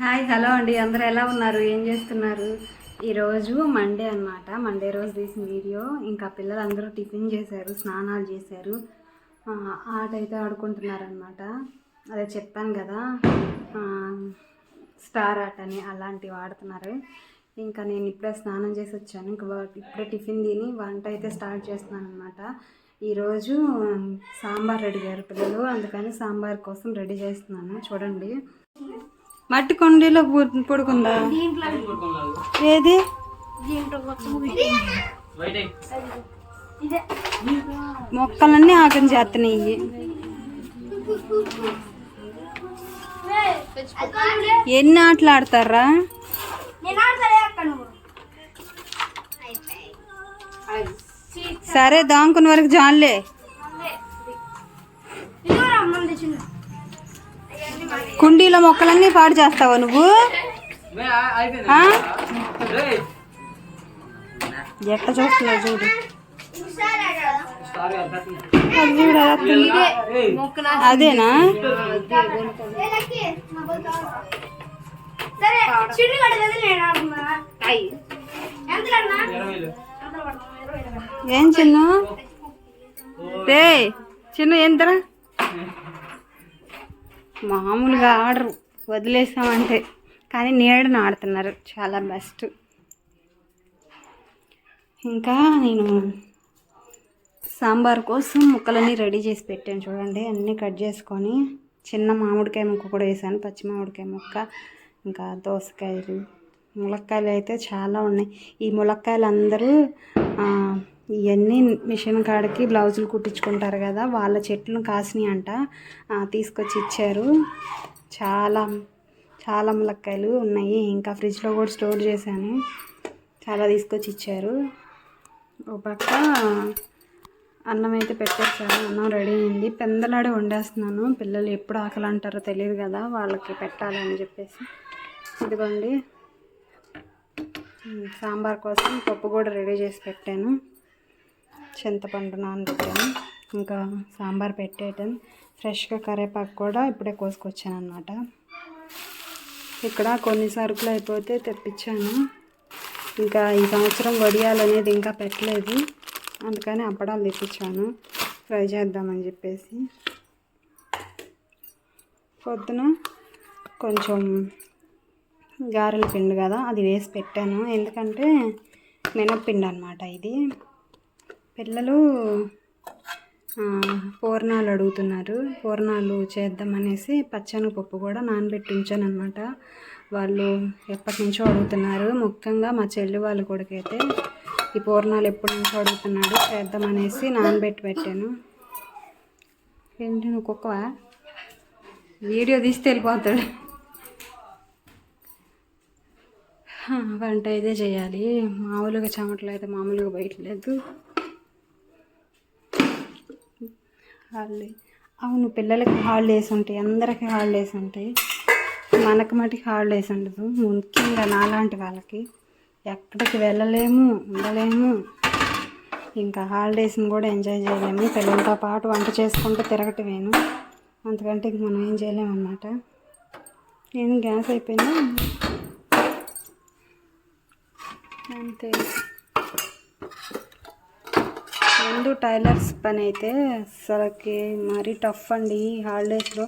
Hi hello అండి. అందరూ ఎలా ఉన్నారు? ఏం చేస్తున్నారు? ఈరోజు మండే అన్నమాట. మండే రోజు తీసిన వీడియో. ఇంకా పిల్లలందరూ టిఫిన్ చేశారు స్నానాలు చేశారు. ఆట అయితే ఆడుకుంటున్నారనమాట అదే చెప్పాను కదా స్టార్ ఆట అని అలాంటివి ఆడుతున్నారు. ఇంకా నేను ఇప్పుడే స్నానం చేసి వచ్చాను. ఇంకా ఇప్పుడే టిఫిన్ తిని వంట అయితే స్టార్ట్ చేస్తున్నాను అనమాట ఈరోజు సాంబార్ రెడీ అయ్యారు పిల్లలు. అందుకని సాంబార్ కోసం రెడీ చేస్తున్నాను. చూడండి. మట్టి కొండీలో పడుకుందా? ఏది? మొక్కలన్నీ ఆకలి చేస్తున్నాయి ఎన్ని ఆటలు ఆడతారా సరే దాంకుని వరకు జాన్లే. కుండీలో మొక్కలన్నీ పాడు చేస్తావా నువ్వు? ఆ? ఎట్ట చూస్తున్నావు చూడు. అదేనా? ఏం చిన్ను? రే చిన్ను ఎంతరా మామూలుగా ఆడరు వదిలేసామంటే. కానీ నీడను ఆడుతున్నారు చాలా బెస్ట్ ఇంకా నేను సాంబార్ కోసం ముక్కలన్నీ రెడీ చేసి పెట్టాను చూడండి అన్నీ కట్ చేసుకొని చిన్న మామిడికాయ ముక్క కూడా వేసాను పచ్చి మామిడికాయ ముక్క ఇంకా దోసకాయలు ములక్కాయలు అయితే చాలా ఉన్నాయి. ఈ ములక్కాయలు అందరూ ఇవన్నీ మిషన్ కాడికి బ్లౌజులు కుట్టించుకుంటారు కదా వాళ్ళ చెట్లు కాసినాయి అంట. తీసుకొచ్చి ఇచ్చారు. చాలా చాలా ములక్కాయలు ఉన్నాయి. ఇంకా ఫ్రిడ్జ్లో కూడా స్టోర్ చేశాను. చాలా తీసుకొచ్చి ఇచ్చారు. ఒక పక్క అన్నం అయితే పెట్టేసాను అన్నం రెడీ అయింది. పెందలాడే వండేస్తున్నాను. పిల్లలు ఎప్పుడు ఆకలి అంటారో తెలియదు కదా వాళ్ళకి పెట్టాలని చెప్పేసి. ఇదిగోండి. సాంబార్ కోసం పప్పు కూడా రెడీ చేసి పెట్టాను. చింతపండు నానబెట్టాను. ఇంకా సాంబార్ పెట్టేయటం. ఫ్రెష్గా కరివేపాకు కూడా ఇప్పుడే కోసుకొచ్చాను అనమాట ఇక్కడ కొన్ని సరుకులు అయిపోతే తెప్పించాను. ఇంకా ఈ సంవత్సరం వడియాలు అనేది ఇంకా పెట్టలేదు. అందుకని అప్పడాలు తెప్పించాను. ఫ్రై చేద్దామని చెప్పేసి. పొద్దున కొంచెం గారెల పిండి కదా అది వేసి పెట్టాను. ఎందుకంటే మినప్పిండి అనమాట ఇది. పిల్లలు పూర్ణాలు అడుగుతున్నారు. పూర్ణాలు చేద్దామనేసి పచ్చనపప్పు కూడా నానబెట్టి ఉంచాను అనమాట వాళ్ళు ఎప్పటి నుంచో అడుగుతున్నారు. ముఖ్యంగా మా చెల్లి వాళ్ళ కొడుకైతే ఈ పూర్ణాలు ఎప్పటి నుంచో అడుగుతున్నాడు. చేద్దామనేసి నానబెట్టి పెట్టాను. ఏంటి నువ్వు కుక్కవా? వీడియో తీసి వెళ్ళిపోతాడు. వంట అయితే చేయాలి. మామూలుగా చెమటలు అయితే మామూలుగా బయట లేదు. హాలిడే. అవును పిల్లలకి హాలిడేస్ ఉంటాయి అందరికీ హాలిడేస్ ఉంటాయి. మనకు మటుకు హాలిడేస్ ఉండదు. ముఖ్యంగా నాలాంటి వాళ్ళకి ఎక్కడికి వెళ్ళలేము ఉండలేము. ఇంకా హాలిడేస్ని కూడా ఎంజాయ్ చేయలేము. పిల్లలతో పాటు వంట చేసుకుంటూ తిరగటమేను అంతకంటే ఇంక మనం ఏం చేయలేము అనమాట నేను గ్యాస్ అయిపోయినా అంతే. ముందు టైలర్స్ పని అయితే అసలుకి మరీ టఫ్ అండి హాలిడేస్లో.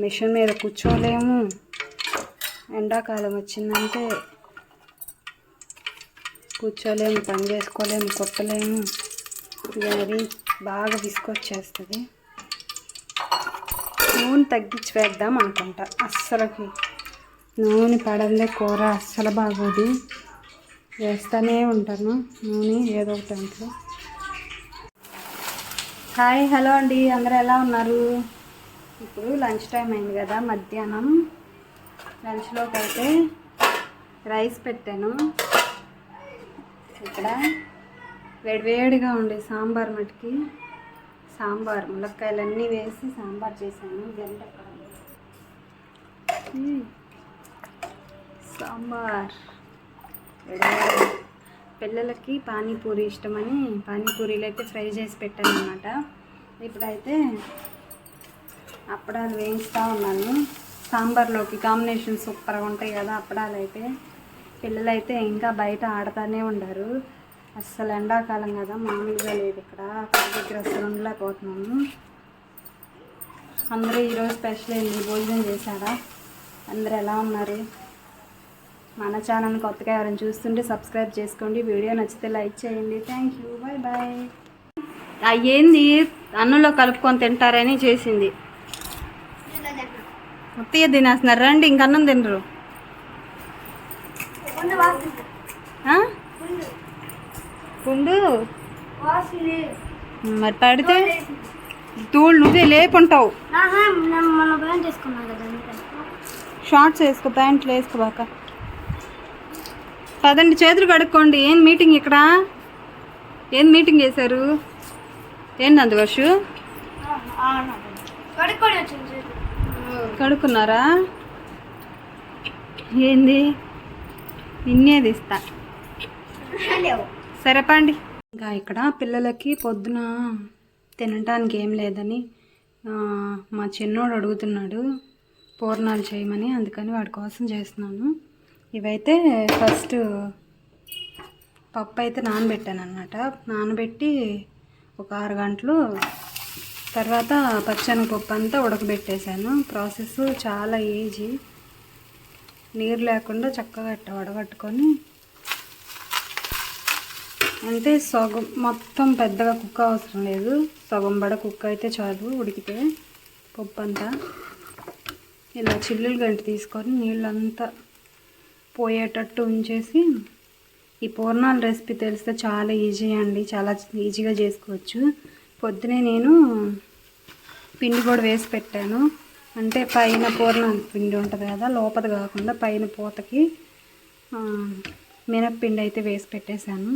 మిషన్ మీద కూర్చోలేము. ఎండాకాలం వచ్చిందంటే కూర్చోలేము పని చేసుకోలేము కొట్టలేము. అది బాగా విసుకొచ్చేస్తుంది నూనె తగ్గించి వేద్దాం అనుకుంటా. అస్సలకి నూనె పడందే కూర అస్సలు బాగోదు. వేస్తూనే ఉంటాను. నూనె ఏదో ఒకటి దాంట్లో. హాయ్ హలో అండి. అందరూ ఎలా ఉన్నారు? ఇప్పుడు లంచ్ టైం అయింది కదా మధ్యాహ్నం. లంచ్లోకి అయితే రైస్ పెట్టాను. ఇక్కడ వేడివేడిగా ఉండే సాంబార్ మటుకి. సాంబార్ ములక్కాయలన్నీ వేసి సాంబార్ చేశాను. గంట సాంబార్. వేడివేడి. పిల్లలకి పానీపూరి ఇష్టమని పానీపూరీలు అయితే ఫ్రై చేసి పెట్టాను అనమాట ఇప్పుడైతే అప్పడాలు వేయిస్తూ ఉన్నాను. సాంబార్లోకి కాంబినేషన్ సూపర్గా ఉంటాయి కదా అప్పడాలు అయితే. పిల్లలైతే ఇంకా బయట ఆడుతూనే ఉండరు. అస్సలు ఎండాకాలం కదా మామూలుగా లేదు ఇక్కడ. అక్కడ దగ్గర అసలు ఉండలేకపోతున్నాము. అందరూ ఈరోజు స్పెషల్ ఏంటి? భోజనం చేశారా? అందరు ఎలా ఉన్నారు? మన ఛానల్ కొత్తగా ఎవరైనా చూస్తుంటే సబ్స్క్రైబ్ చేసుకోండి. వీడియో నచ్చితే లైక్ చేయండి. థ్యాంక్ యూ బాయ్ బాయ్ ఏంది? అన్నంలో కలుపుకొని తింటారని చేసింది. ఉత్తయ్య తినేస్తున్నారు. రండి ఇంక అన్నం తినరు. పుండు? మరి పడితే ధూళి నువ్వే లేపుంటావు. షార్ట్స్ వేసుకో ప్యాంట్లు వేసుకోబాక పదండి చేతులు కడుక్కోండి. ఏం మీటింగ్ ఇక్కడ? ఏం మీటింగ్ చేశారు? ఏంటి అందు వర్షు కడుక్కొని వచ్చింది చేతులు. కడుక్కున్నారా? ఏంది? నిన్నేది ఇస్తా లేవు సరే పండి. ఇంకా ఇక్కడ పిల్లలకి పొద్దున తినటానికి ఏం లేదని మా చిన్నోడు అడుగుతున్నాడు పూర్ణాలు చేయమని అందుకని వాడి కోసం చేస్తున్నాను. ఇవైతే ఫస్ట్ పప్పు అయితే నానబెట్టాను అనమాట నానబెట్టి ఒక ఆరు గంటలు తర్వాత పచ్చనపప్పు అంతా ఉడకబెట్టేశాను. ప్రాసెస్ చాలా ఈజీ. నీరు లేకుండా చక్కగా వడగట్టుకొని అంటే సగం మొత్తం పెద్దగా కుక్క అవసరం లేదు. సగం బడ కుక్క అయితే చాలు ఉడికితే పప్పు అంతా ఇలా చిల్లులు గంట తీసుకొని నీళ్ళంతా పోయేటట్టు ఉంచేసి ఈ పూర్ణాల రెసిపీ తెలిస్తే చాలా ఈజీ అండి చాలా ఈజీగా చేసుకోవచ్చు. పొద్దునే నేను పిండి కూడా వేసి పెట్టాను. అంటే పైన పూర్ణాల పిండి ఉంటుంది కదా లోపల కాకుండా పైన పూతకి మినప్పిండి అయితే వేసి పెట్టేశాను.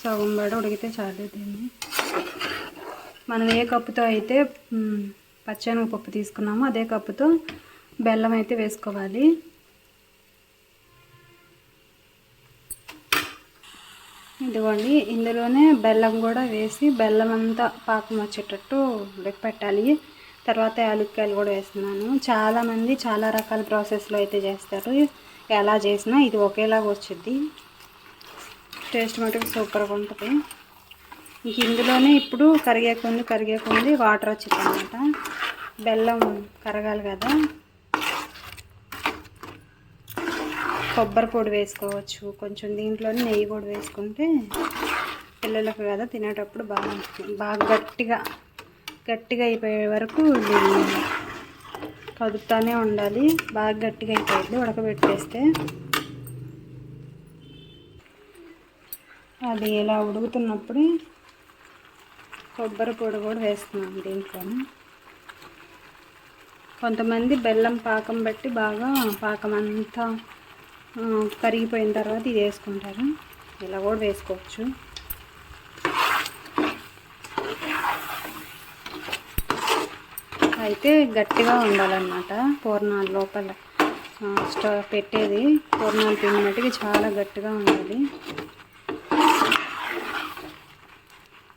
సగం పడ ఉడికితే చాలు దీన్ని. మనం ఏ కప్పుతో అయితే పచ్చెనగపప్పు తీసుకున్నాము. అదే కప్పుతో బెల్లం అయితే వేసుకోవాలి. ఇదిగోండి ఇందులోనే బెల్లం కూడా వేసి బెల్లం అంతా పాకం వచ్చేటట్టు పెట్టాలి తర్వాత యాలుక్కాయలు కూడా వేస్తున్నాను. చాలామంది చాలా రకాల ప్రాసెస్లో అయితే చేస్తారు. ఎలా చేసినా ఇది ఒకేలాగా వచ్చింది టేస్ట్ మటుకు సూపర్గా ఉంటుంది. ఇంక ఇందులోనే ఇప్పుడు కరిగే కొంది కరిగే కొంది వాటర్ వచ్చింది అనమాట బెల్లం కరగాలి కదా. కొబ్బరి పొడి వేసుకోవచ్చు. కొంచెం దీంట్లోనే నెయ్యి కూడా వేసుకుంటే పిల్లలకు కదా తినేటప్పుడు బాగా బాగా గట్టిగా గట్టిగా అయిపోయే వరకు దీన్ని కదుపుతానే ఉండాలి. బాగా గట్టిగా అయిపోయింది ఉడకబెట్టేస్తే. అది ఇలా ఉడుకుతున్నప్పుడు కొబ్బరి పొడి కూడా వేస్తున్నాం దీంట్లో. కొంతమంది బెల్లం పాకం బట్టి బాగా పాకం అంతా కరిగిపోయిన తర్వాత ఇది వేసుకుంటారు. ఇలా కూడా వేసుకోవచ్చు. అయితే గట్టిగా ఉండాలన్నమాట పూర్ణాలు లోపల. స్టవ్ పెట్టేది. పూర్ణాలు తిన్నట్టుగా చాలా గట్టిగా ఉండాలి.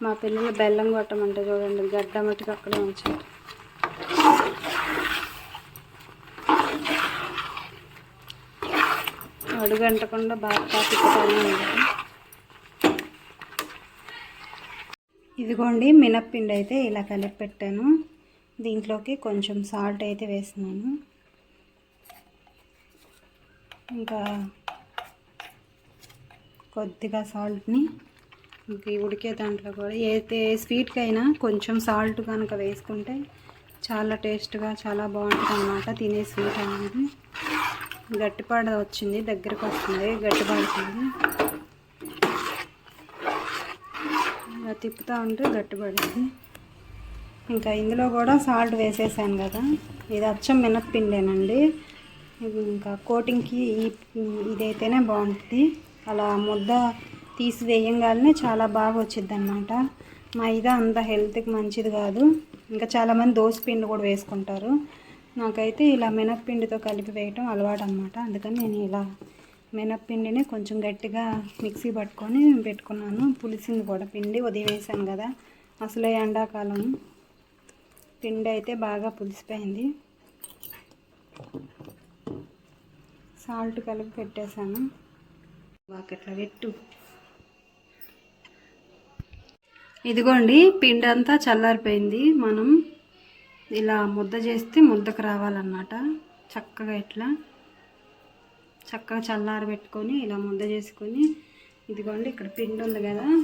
మా పిల్లలు బెల్లం కొట్టమంటే చూడండి గడ్డ మట్టుకు అక్కడే ఉంచారు. అడుగంటకుండా బాగా తిప్పుతానే ఉండాలి ఇదిగోండి మినప్పిండి అయితే ఇలా కలిపి పెట్టాను. దీంట్లోకి కొంచెం సాల్ట్ అయితే వేసినాను ఇంకా కొద్దిగా సాల్ట్ని ఇంక ఉడికే దాంట్లో కూడా ఏదైతే స్వీట్కైనా కొంచెం సాల్ట్ కనుక వేసుకుంటే చాలా టేస్ట్గా చాలా బాగుంటుంది అన్నమాట తినే స్వీట్ అనేది. గట్టిపాడ వచ్చింది దగ్గరకు వస్తుంది గట్టిపడుతుంది. ఇలా తిప్పుతూ ఉంటే గట్టిపడింది. ఇంకా ఇందులో కూడా సాల్ట్ వేసేసాను కదా ఇది అచ్చం మినప్పిండేనండి. ఇంకా కోటింగ్కి ఇదైతేనే బాగుంటుంది. అలా ముద్ద తీసివేయంగానే చాలా బాగా వచ్చింది అనమాట మైదా అంత హెల్త్కి మంచిది కాదు. ఇంకా చాలామంది దోసపిండి కూడా వేసుకుంటారు. నాకైతే ఇలా మినప్పిండితో కలిపి వేయటం అలవాటు అనమాట అందుకని నేను ఇలా మినప్పిండిని కొంచెం గట్టిగా మిక్సీ పట్టుకొని పెట్టుకున్నాను. పులిసింది కూడా. పిండి ఉదయం వేసాను కదా. అసలే ఎండాకాలం. పిండి అయితే బాగా పులిసిపోయింది. సాల్ట్ కలిపి పెట్టేశాను. బాకెట్లో పెట్టు. ఇదిగోండి పిండి అంతా చల్లారిపోయింది. మనం ఇలా ముద్ద చేస్తే ముద్దకు రావాలన్నమాట. చక్కగా ఇట్లా చక్కగా చల్లారి పెట్టుకొని ఇలా ముద్ద చేసుకొని ఇదిగోండి ఇక్కడ పిండి ఉంది కదా.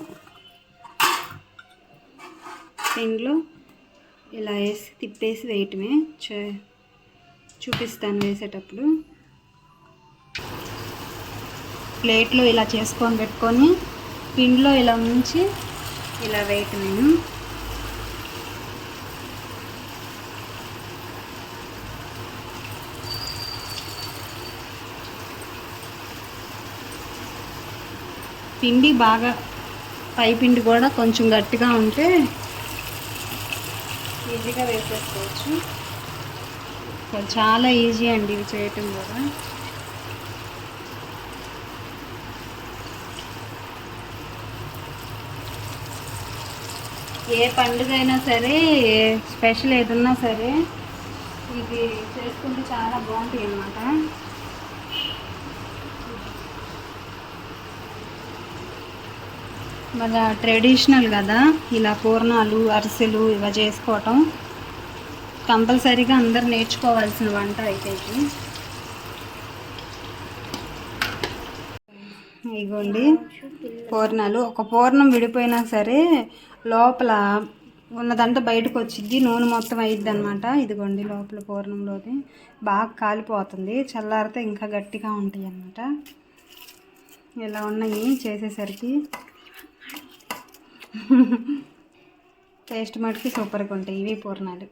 పిండిలో ఇలా వేసి తిప్పేసి వేయటమే. చే- చూపిస్తాను వేసేటప్పుడు. ప్లేట్లో ఇలా చేసుకొని పెట్టుకొని పిండిలో ఇలా ఉంచి ఇలా వేయటమే పిండి బాగా పై పిండి కూడా కొంచెం గట్టిగా ఉంటే ఈజీగా వేసేసుకోవచ్చు. చాలా ఈజీ అండి ఇవి చేయటం కూడా. ఏ పండుగ అయినా సరే స్పెషల్ ఏదన్నా సరే ఇది చేసుకుంటే చాలా బాగుంటాయి అన్నమాట. మన ట్రెడిషనల్ కదా ఇలా పూర్ణాలు అరిసెలు ఇవి చేసుకోవటం. కంపల్సరీగా అందరు నేర్చుకోవాల్సిన వంట అయితే ఇది. ఇగోండి పూర్ణాలు. ఒక పూర్ణం విడిపోయినా సరే లోపల ఉన్నదంతా బయటకు వచ్చింది నూనె మొత్తం అయ్యిద్ది అనమాట ఇదిగోండి లోపల పూర్ణంలోది. బాగా కాలిపోతుంది. చల్లారితే ఇంకా గట్టిగా ఉంటాయి అన్నమాట ఇలా ఉన్నాయి చేసేసరికి. టేస్ట్ మటుకి సూపర్గా ఉంటాయి. ఇవి పూర్ణాలు.